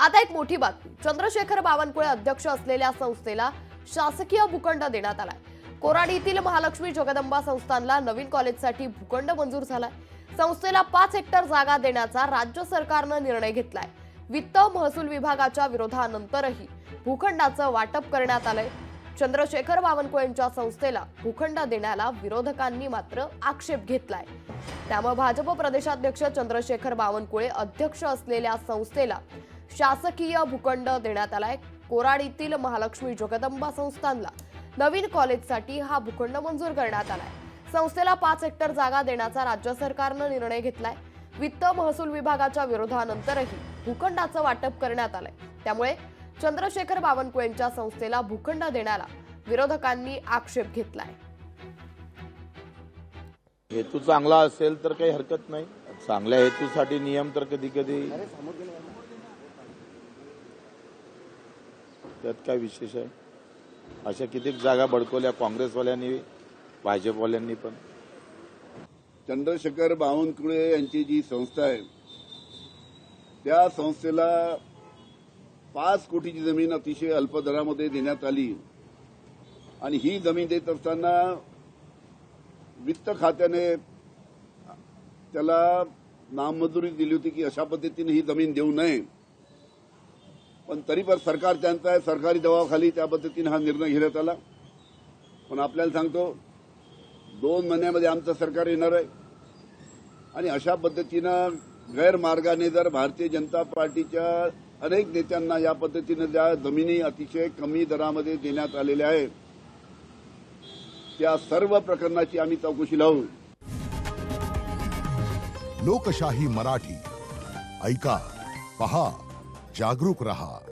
आता एक मोठी बातमी. चंद्रशेखर बावनकुळे अध्यक्ष असलेल्या संस्थेला शासकीय भूखंड देण्यात आलाय. कोराडीतील महालक्ष्मी जगदंबा संस्थानला नवीन कॉलेजसाठी भूखंड मंजूर झालाय. संस्थेला पाच हेक्टर जागा देण्याचा राज्य सरकारनं निर्णय घेतलाय. वित्त महसूल विभागाच्या विरोधानंतरही भूखंडाचं वाटप करण्यात आलंय. चंद्रशेखर बावनकुळेंच्या संस्थेला भूखंड देण्याला विरोधकांनी मात्र आक्षेप घेतलाय. त्यामुळे भाजप प्रदेशाध्यक्ष चंद्रशेखर बावनकुळे अध्यक्ष असलेल्या संस्थेला शासकीय भूखंड देण्यात आलाय. कोराडीतील महालक्ष्मी जगदंबा संस्थानला नवीन कॉलेजसाठी हा भूखंड मंजूर करण्यात आलाय. संस्थेला पाच हेक्टर जागा देण्याचा राज्य सरकारनं निर्णय घेतलाय. वित्त महसूल विभागाच्या विरोधानंतरही भूखंडाचं वाटप करण्यात आलंय. त्यामुळे चंद्रशेखर बावनकुळेंच्या संस्थेला भूखंड देण्याला विरोधकांनी आक्षेप घेतलाय. हेतू चांगला असेल तर काही हरकत नाही. चांगल्या हेतूसाठी नियम तर कधी कधी त्यात काय विशेष आहे? अशा कितीक जागा बडकवल्या काँग्रेसवाल्यांनी भाजपवाल्यांनी पण? चंद्रशेखर बावनकुळे यांची जी संस्था आहे त्या संस्थेला पाच कोटीची जमीन अतिशय अल्प दरामध्ये देण्यात आली. आणि ही जमीन देत असताना वित्त खात्याने त्याला नाममजुरी दिली होती की अशा पद्धतीने ही जमीन देऊ नये. पण तरी पण सरकार त्यांचं आहे सरकारी दबावाखाली त्या पद्धतीनं हा निर्णय घेण्यात आला. पण आपल्याला सांगतो दोन महिन्यामध्ये आमचं सरकार येणार आहे. आणि अशा पद्धतीनं गैरमार्गाने जर भारतीय जनता पार्टीच्या अनेक नेत्यांना या पद्धतीनं ज्या जमिनी अतिशय कमी दरामध्ये देण्यात आलेल्या आहेत त्या सर्व प्रकरणाची आम्ही चौकशी लावू. लोकशाही मराठी ऐका पहा. जागरूक रहा।